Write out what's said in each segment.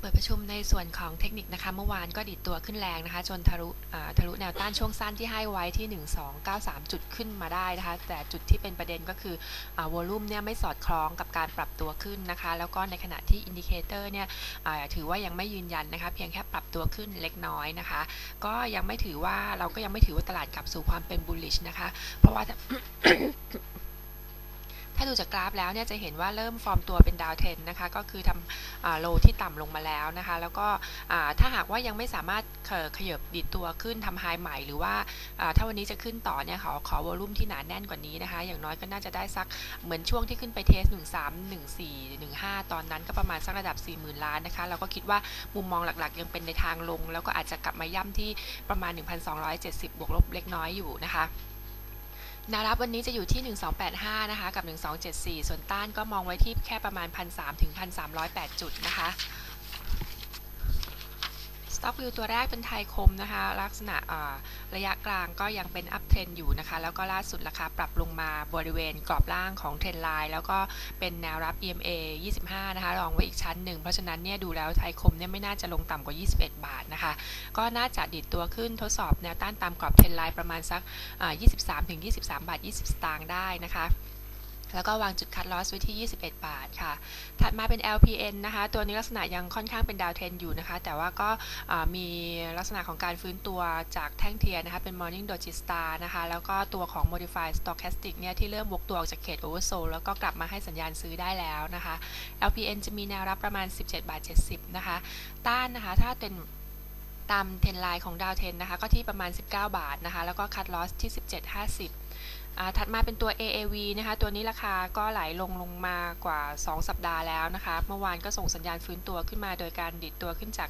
เปิดประชุมในส่วนของเทคนิคนะคะ เมื่อวานก็ดิดตัวขึ้นแรงนะคะ จนทะลุทะลุแนวต้านช่วงสั้นที่ให้ไว้ที่ 1293 จุดขึ้นมาได้นะคะ แต่จุดที่เป็นประเด็นก็คืออวอลุ่มเนี่ยไม่สอดคล้องกับการปรับตัวขึ้นนะคะ แล้วก็ในขณะที่อินดิเคเตอร์เนี่ยถือว่ายังไม่ยืนยันนะคะ เพียงแค่ปรับตัวขึ้นเล็กน้อยนะคะ ก็ยังไม่ถือว่าเราก็ยังไม่ถือว่าตลาดกลับสู่ความเป็น bullish นะคะ เพราะว่า ถ้าดูจากกราฟแล้วเนี่ยจะเห็นว่าเริ่มฟอร์มตัวเป็นดาวเทนนะคะ ก็คือทำโลที่ต่ำลงมาแล้วนะคะ แล้วก็ถ้าหากว่ายังไม่สามารถเขยับดิดตัวขึ้นทำไฮใหม่ หรือว่าอ่าถ้าวันนี้จะขึ้นต่อเนี่ยขอขอวอลุ่มที่หนาแน่นกว่านี้นะคะ อย่างน้อยก็น่าจะได้สักเหมือนช่วงที่ขึ้นไปเทส 1 3 1 4 1 5 ตอนนั้นก็ประมาณสักระดับ 40,000 ล้านนะคะ เราก็คิดว่ามุมมองหลักๆ ยังเป็นในทางลง แล้วก็อาจจะกลับมาย่ำที่ประมาณ 1,270 บวกลบเล็กน้อยอยู่นะคะ แนวรับวันนี้จะอยู่ที่ 1285 นะคะ กับ 1274 ส่วนต้านก็มองไว้ที่แค่ประมาณ 1,300 ถึง 1,308 จุดนะคะ Stock View ตัวแรกเป็นไทยคมนะคะ ลักษณะระยะกลางก็ยังเป็นอัพเทรนอยู่นะคะ แล้วก็ล่าสุดราคาปรับลงมาบริเวณกรอบล่างของเทรนไลน์แล้วก็เป็นแนวรับ EMA 25 นะคะรองไว้อีกชั้นหนึ่ง เพราะฉะนั้นเนี่ยดูแล้วไทยคมเนี่ยไม่น่าจะลงต่ำกว่า 21 บาทนะคะ ก็น่าจะดิดตัวขึ้นทดสอบแนวต้านตามกรอบเทรนไลน์ประมาณสัก 23-23 บาท 20 สตางค์ได้นะคะแล้วก็วางจุดคัดลอสไว้ที่ 21 บาทค่ะ มาเป็น LPN นะคะ ตัวนี้ลักษณะยังค่อนข้างเป็นดาวเทนอยู่นะคะ แต่ว่าก็มีลักษณะของการฟื้นตัวจากแท่งเทียนนะคะ เป็น Morning Doji Star นะคะ แล้วก็ตัวของ Modified Stochastic เนี่ย ที่เริ่มบวกตัวออกจากเขต Oversold แล้วก็กลับมาให้สัญญาณซื้อได้แล้วนะคะ LPN จะมีแนวรับประมาณ 17 บาท 70 นะคะ ต้านนะคะ ถ้าเป็นตามเทนไลน์ของดาวเทนนะคะ ก็ที่ประมาณ 19 บาทนะคะ แล้วก็คัดลอสที่ 17.50 ถัดมาเป็นตัว AAV นะคะ ตัวนี้ราคาก็ไหลลงลงมากว่า 2 สัปดาห์แล้วนะคะ เมื่อวานก็ส่งสัญญาณฟื้นตัวขึ้นมาโดยการดิดตัวขึ้นจาก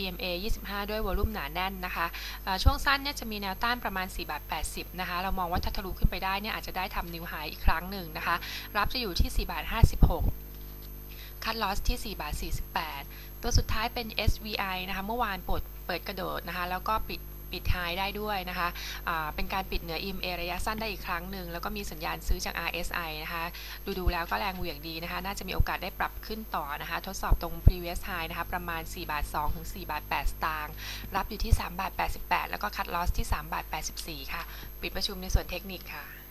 EMA 25 ด้วยวอลุ่มหนาแน่นนะคะ ช่วงสั้นเนี่ยจะมีแนวต้านประมาณ4บาท80 นะคะ เรามองว่าถ้าทะลุขึ้นไปได้เนี่ยอาจจะได้ทำนิวไฮอีกครั้งหนึ่งนะคะ รับจะอยู่ที่4บาท56คัดลอสที่4บาท48 ตัวสุดท้ายเป็น SVI นะคะ เมื่อวานปดเปิดกระโดดนะคะ แล้วก็ปิด ปิดท้ายได้ด้วยนะคะะเป็นการปิดเหนือ EMA ระยะสั้นได้อีกครั้งหนึ่ง แล้วก็มีสัญญาณซื้อจาก RSI นะคะ ดูดูแล้วก็แรงเหวี่ยงดีนะคะ น่าจะมีโอกาสได้ปรับขึ้นต่อนะคะ ทดสอบตรง previous high นะคะ ประมาณ 4 บาท2ถึง4บาท8สตางค์ รับอยู่ที่ 3 บาท 88 แล้วก็คัดลอสที่ 3 บาท 84 ค่ะ ปิดประชุมในส่วนเทคนิคค่ะ